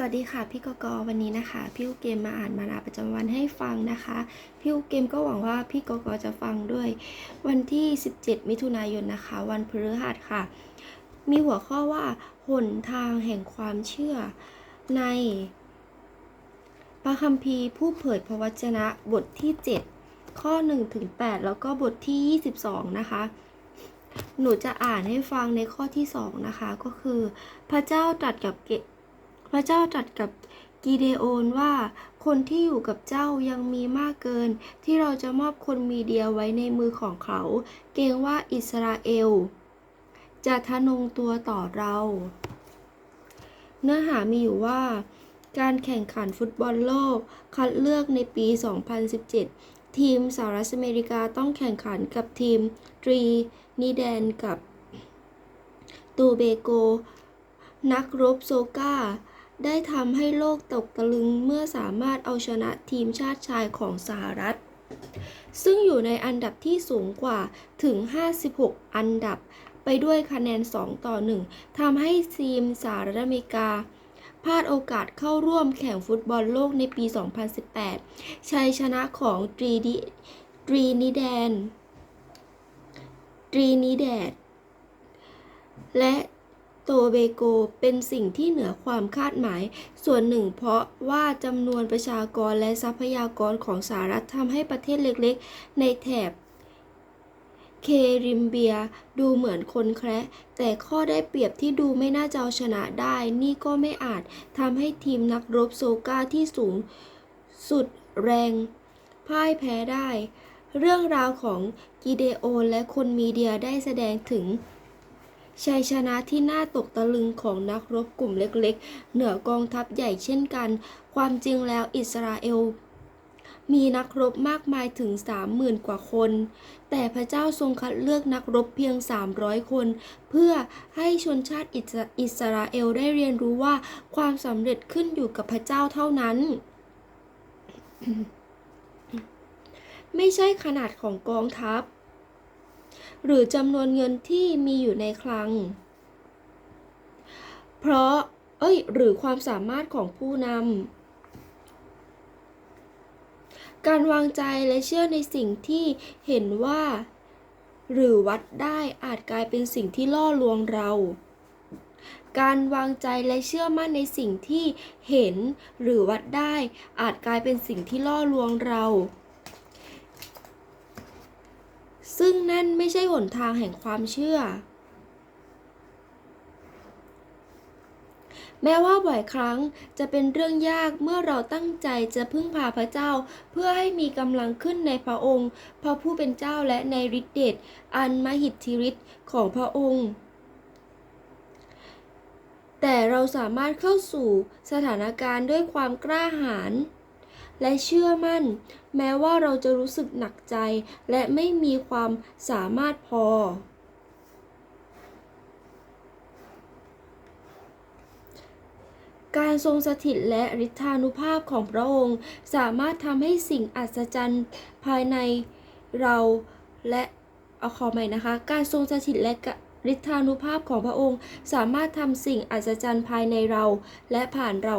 สวัสดีค่ะพี่กกวันนี้นะคะ พี่อุเกมมาอ่านมานาประจำวันให้ฟังนะคะ พี่อุเกมก็หวังว่าพี่กกจะฟังด้วย วันที่ 17 มิถุนายนนะคะ วันพฤหัสค่ะ มีหัวข้อว่าหนทางแห่งความเชื่อในพระคัมภีร์ผู้เผยพระวจนะบทที่ 7 ข้อ1ถึง8แล้วก็บทที่ 22 นะคะหนูจะอ่านให้ฟังในข้อที่ 2 นะคะ ก็คือ พระเจ้าตรัสกับเก พระเจ้าตรัสกับกิเดโอนว่า คนที่อยู่กับเจ้ายังมีมากเกิน ที่เราจะมอบคนมีเดียไว้ในมือของเขา เกรงว่าอิสราเอล จะทะนงตัวต่อเรา เนื้อหามีอยู่ว่า การแข่งขันฟุตบอลโลก คัดเลือกในปี 2017 ทีมสหรัฐอเมริกาต้องแข่งขันกับทีมตรีนิแดนกับตูเบโก นักรบโซกา ได้ทำให้โลกตกตะลึงเมื่อสามารถเอาชนะทีมชาติชายของสหรัฐ ซึ่งอยู่ในอันดับที่สูงกว่าถึง 56 อันดับ ไปด้วยคะแนน 2 ต่อ 1ทำให้ทีมสหรัฐอเมริกาพลาดโอกาสเข้าร่วมแข่งฟุตบอลโลกในปี 2018 ชัยชนะของตรีดิตรีนิแดน ตรีนิแดด และ โตเบโกเป็นสิ่งที่เหนือความคาดหมาย ส่วนหนึ่งเพราะว่าจำนวนประชากรและทรัพยากรของสหรัฐทำให้ประเทศเล็กๆ ในแถบเคริมเบียดูเหมือนคนแคระแต่ข้อได้เปรียบที่ดูไม่น่าจะเอาชนะได้ นี่ก็ไม่อาจทำให้ทีมนักรบโซกาที่สูงสุดแรง พ่ายแพ้ได้ เรื่องราวของกิเดโอนและคนมีเดียได้แสดงถึง ชัยชนะที่น่าตกตะลึงของนักรบกลุ่มเล็กๆ เหนือกองทัพใหญ่เช่นกัน ความจริงแล้วอิสราเอล มีนักรบมากมายถึง30,000กว่าคน แต่พระเจ้าทรงคัดเลือกนักรบเพียง 300 คน เพื่อให้ชนชาติอิสอิสราเอลได้เรียนรู้ว่าความสำเร็จขึ้นอยู่กับพระเจ้าเท่านั้นไม่ใช่ขนาดของกองทัพ หรือจำนวนเงินที่มีอยู่ในคลัง เพราะ เอ้ย หรือความสามารถของผู้นำ การวางใจและเชื่อในสิ่งที่เห็นว่า หรือวัดได้อาจกลายเป็นสิ่งที่ล่อลวงเรา การวางใจและเชื่อมั่นในสิ่งที่เห็น หรือวัดได้อาจกลายเป็นสิ่งที่ล่อลวงเรา ซึ่งนั่นไม่ใช่หนทางแห่งความเชื่อ แม้ว่าบ่อยครั้งจะเป็นเรื่องยากเมื่อเราตั้งใจจะพึ่งพาพระเจ้า เพื่อให้มีกำลังขึ้นในพระองค์ พระผู้เป็นเจ้าและในฤทธิเดชอันมหิทธิฤทธิ์ของพระองค์แต่เราสามารถเข้าสู่สถานการณ์ด้วยความกล้าหาญ และเชื่อมั่น แม้ว่าเราจะรู้สึกหนักใจ และไม่มีความสามารถพอ การทรงสถิตและฤทธานุภาพของพระองค์ สามารถทำให้สิ่งอัศจรรย์ภายในเราและเอาขอใหม่นะคะ การทรงสถิตและฤทธานุภาพของพระองค์ สามารถทำสิ่งอัศจรรย์ภายในเราและผ่านเรา